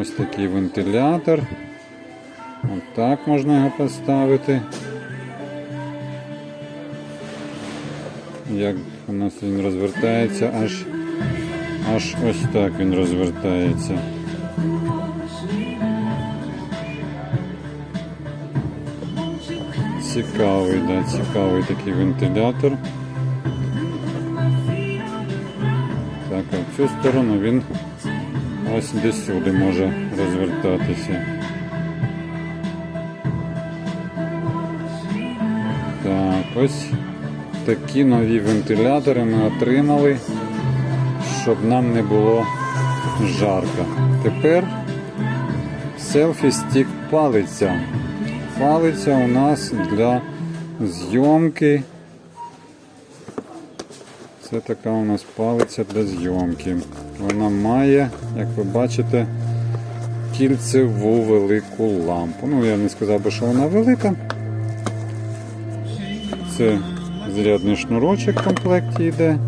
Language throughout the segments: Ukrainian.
Ось такий вентилятор. Отак можна його поставити. Як у нас він розвертається, аж, аж ось так він розвертається. Цікавий, да, цікавий такий вентилятор. Так, а в цю сторону він ось десь сюди може розвертатися. Так, ось такі нові вентилятори ми отримали, щоб нам не було жарко. Тепер селфі стік палиця. Палиця у нас для зйомки. Це така у нас палиця для зйомки. Вона має, як ви бачите, кільцеву велику лампу. Ну, я не сказав би, що вона велика. Це зарядний шнурочок в комплекті йде.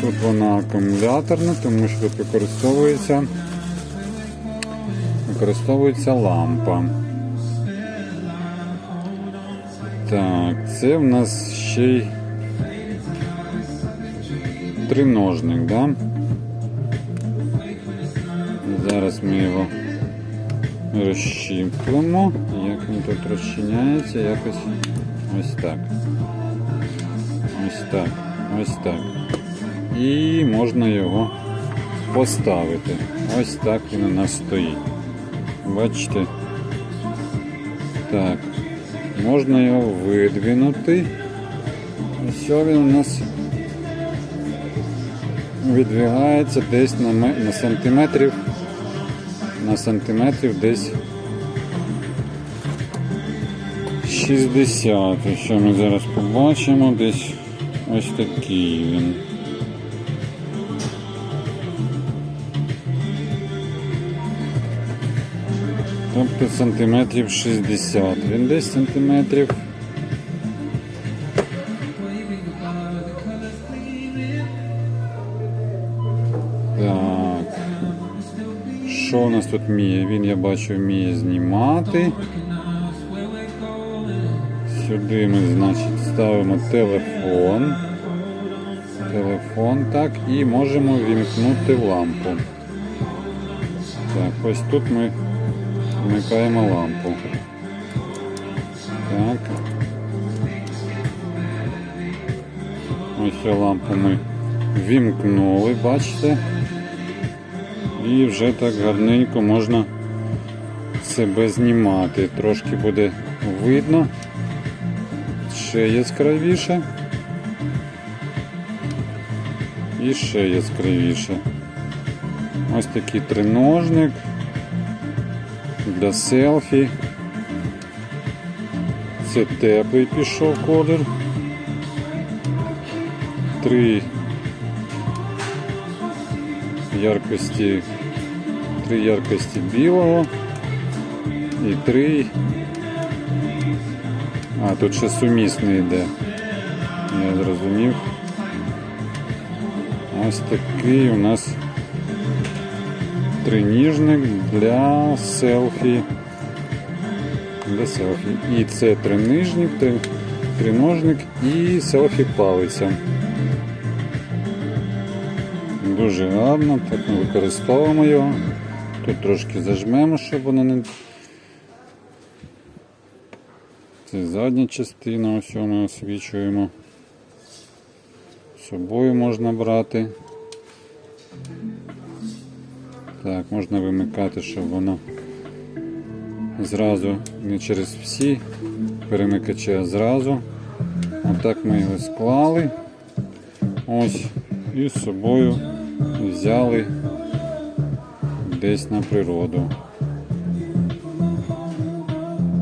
Тут вона акумуляторна, тому що тут використовується, використовується лампа. Так, це в нас ще й триножник, да? Зараз ми його розщіплемо. Як він тут розчиняється, якось ось так. Ось так, ось так. І можна його поставити. Ось так він у нас стоїть. Бачите? Так. Можна його видвинути. Ось він у нас відвігається десь на, на сантиметрів на сантиметрів десь 60. І Що ми зараз побачимо? Десь ось такий він. Тобто сантиметрів 60. Він десь сантиметрів. Так. Що у нас тут вміє? Він, я бачу, вміє знімати. Сюди ми, значить, ставимо телефон. Телефон, так, і можемо вімкнути лампу. Так, ось тут ми вмикаємо лампу. Так. Ось лампу ми вімкнули, бачите? І вже так гарненько можна себе знімати. Трошки буде видно. Ще яскравіше. І ще яскравіше. Ось такий треножник для селфі. Це теплий пішов колір. Три яркості, три яркості білого і три. А, тут ще сумісний йде. Я зрозумів. Ось такий у нас триніжник для селфі. Для селфі. І це тринижник, три, триножник і селфі палиця. Дуже гарно, так ми використовуємо його. Тут трошки зажмемо, щоб воно не. Це задня частина, ось ми освічуємо. З собою можна брати. Так, можна вимикати, щоб воно зразу не через всі перемикачі, а зразу. Отак ми його склали. Ось і з собою взяли десь на природу.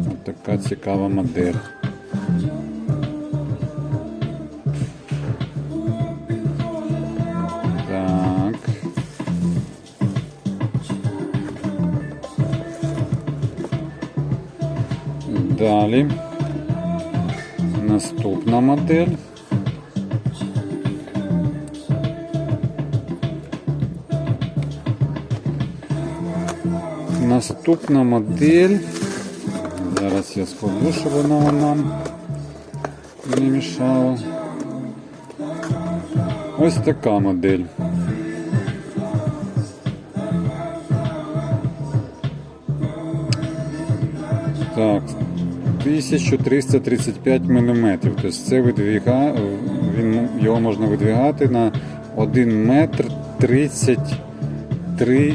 Ось така цікава модель. Далі наступна модель. Наступна модель. Зараз я складу, щоб вона нам не мішала. Ось така модель. 1335 мм. Тобто це видвіга, він, його можна видвігати на 1 метр 33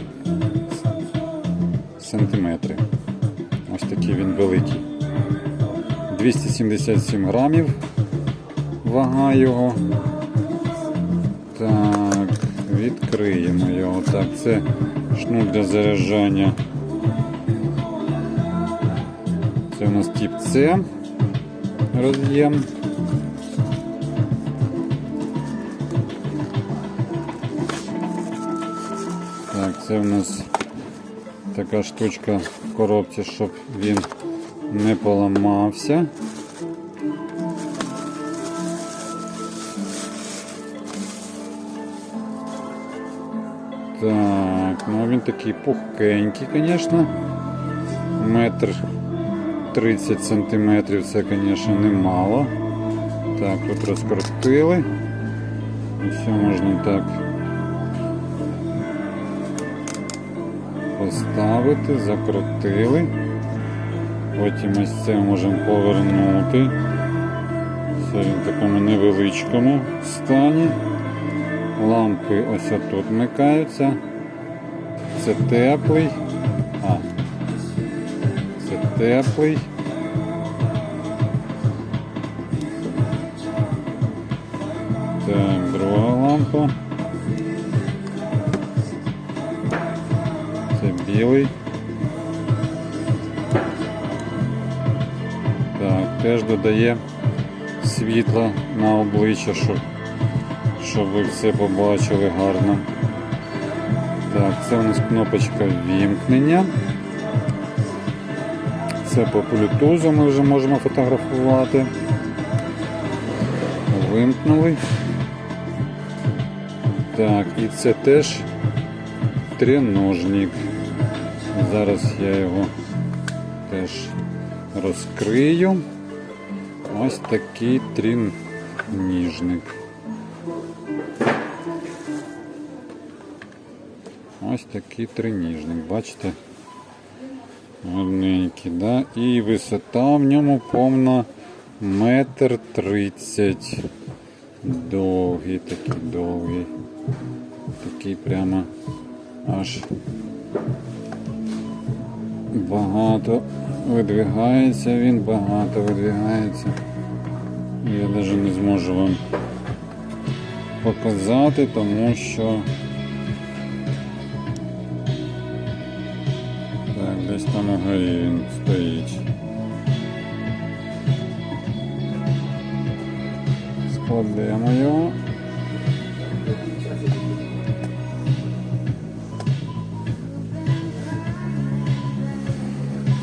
сантиметри. Ось такий він великий. 277 грамів вага його. Так, відкриємо його. Так, це шнур для заряджання. У нас тип С роз'єм. Так, це у нас така штучка в коробці, щоб він не поламався. Так, ну він такий пухкенький, звісно. Метр 30 сантиметрів це, звісно, немало. Так, тут розкрутили. Все можна так поставити, закрутили. Потім ось це можемо повернути. Він в такому невеличкому стані. Лампи ось тут вмикаються. Це теплий. Теплий. Так, друга лампа. Це білий. Так, теж додає світла на обличчя, щоб, щоб ви все побачили гарно. Так, це у нас кнопочка вімкнення. Це по Bluetooth ми вже можемо фотографувати. Вимкнули. Так, і це теж треножник. Зараз я його теж розкрию. Ось такий трініжник. Ось такий триніжник, бачите? Гарненький, да? І висота в ньому повна метр тридцять. Довгий, такий довгий. Такий прямо аж багато видвигається, він багато видвигається. Я навіть не зможу вам показати, тому що він стоїть. Складемо його.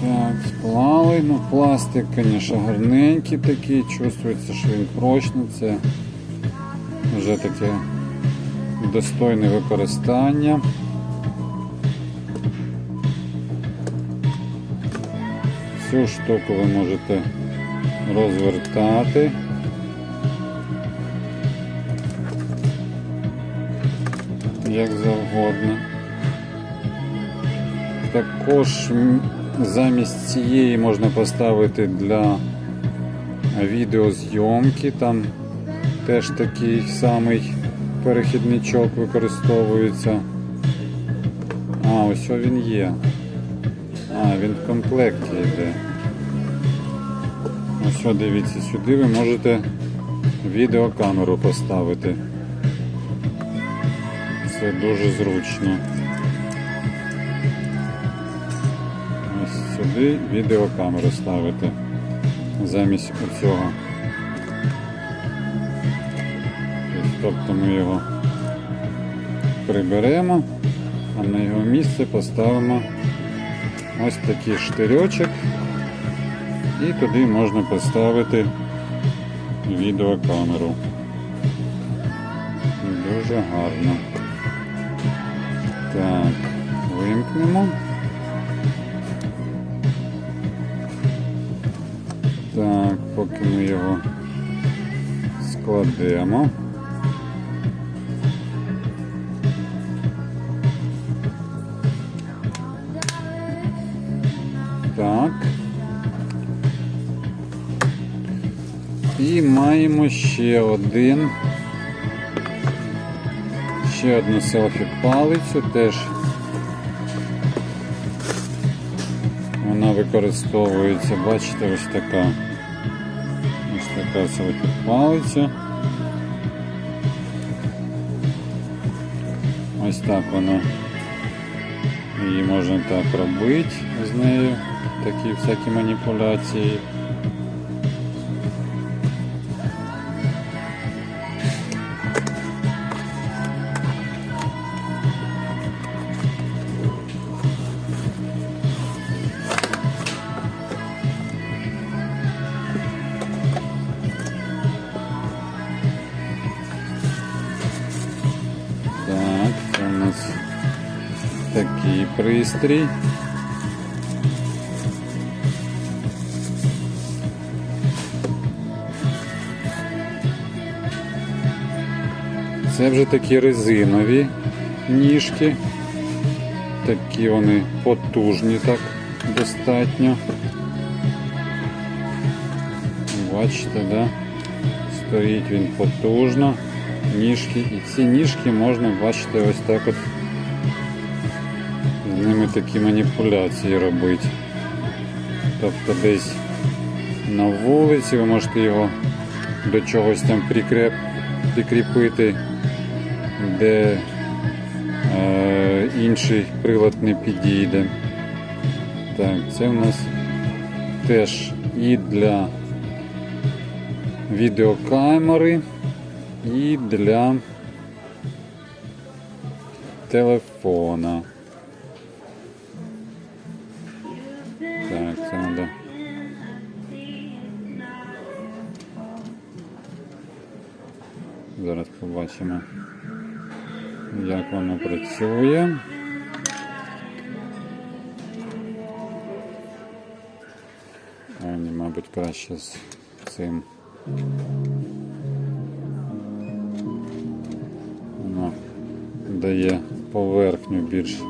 Так, склали. Ну, пластик, звісно, гарненький такий, чувствується, що він прочний. Це вже таке достойне використання. Цю штуку ви можете розвертати. Як завгодно. Також замість цієї можна поставити для відеозйомки. Там теж такий самий перехідничок використовується. А, ось він є. А, він в комплекті йде. Ось що, дивіться, сюди ви можете відеокамеру поставити. Це дуже зручно. Ось сюди відеокамеру ставити замість оцього. Тобто ми його приберемо, а на його місце поставимо ось такий штирьочок і туди можна поставити відеокамеру. Дуже гарно. Так, вимкнемо. Так, поки ми його складемо. Маємо ще один. Ще одну селфі палицю теж. Вона використовується, бачите, ось така. Ось така селфі палиця. Ось так вона. Її можна так робити з нею. Такі всякі маніпуляції. Пристрій. Це вже такі резинові ніжки. Такі вони потужні так достатньо. Бачите, да? Стоїть він потужно. Ніжки. І ці ніжки можна бачити ось так от. Ними такі маніпуляції робити. Тобто десь на вулиці ви можете його до чогось там прикреп, прикріпити, де е, інший прилад не підійде. Так, це в нас теж і для відеокамери, і для телефона. Зараз побачимо, як воно працює. А, ні, мабуть, краще з цим. Воно дає поверхню більш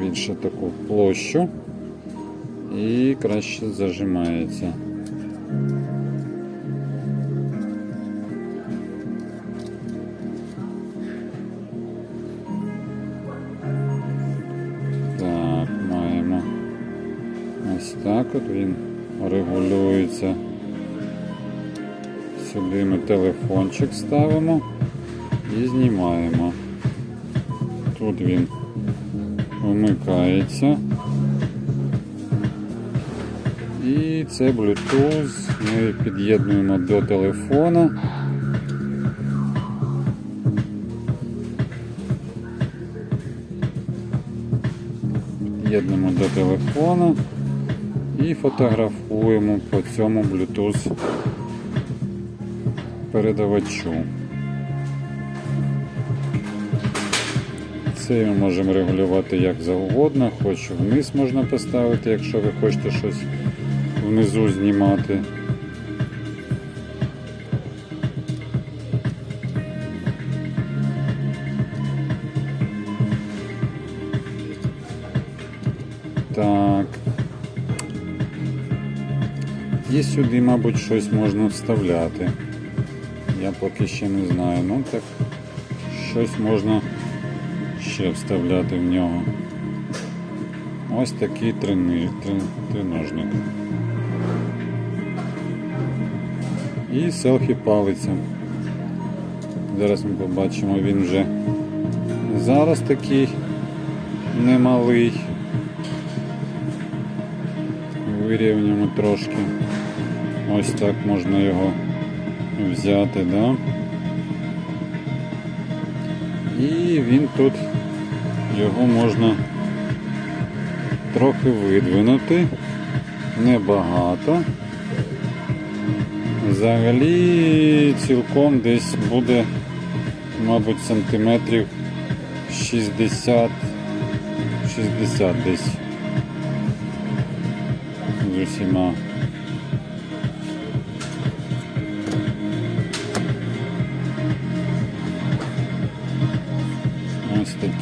більше таку площу і краще зажимається. Так він регулюється. Сюди ми телефончик ставимо і знімаємо. Тут він вмикається. І це Bluetooth ми під'єднуємо до телефона. Під'єднуємо до телефона і фотографуємо по цьому Bluetooth передавачу. Це ми можемо регулювати як завгодно, хоч вниз можна поставити, якщо ви хочете щось внизу знімати. І сюди, мабуть, щось можна вставляти. Я поки ще не знаю. Ну так, щось можна ще вставляти в нього. Ось такий трени, трен, треножник. І селфі палиця. Зараз ми побачимо, він вже зараз такий немалий. Вирівнюємо трошки. Ось так можна його взяти, да? І він тут його можна трохи видвинути, небагато. Взагалі цілком десь буде, мабуть, сантиметрів 60 60 десь. з усіма.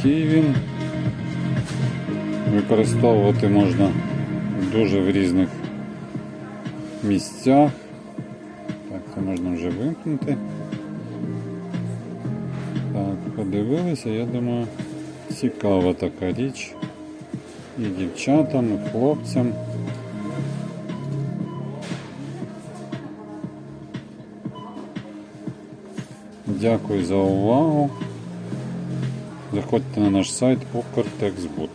Такий він. Використовувати можна дуже в різних місцях. Так, це можна вже вимкнути. Так, подивилися, я думаю, цікава така річ. І дівчатам, і хлопцям. Дякую за увагу. Заходьте на наш сайт Укртексбуд.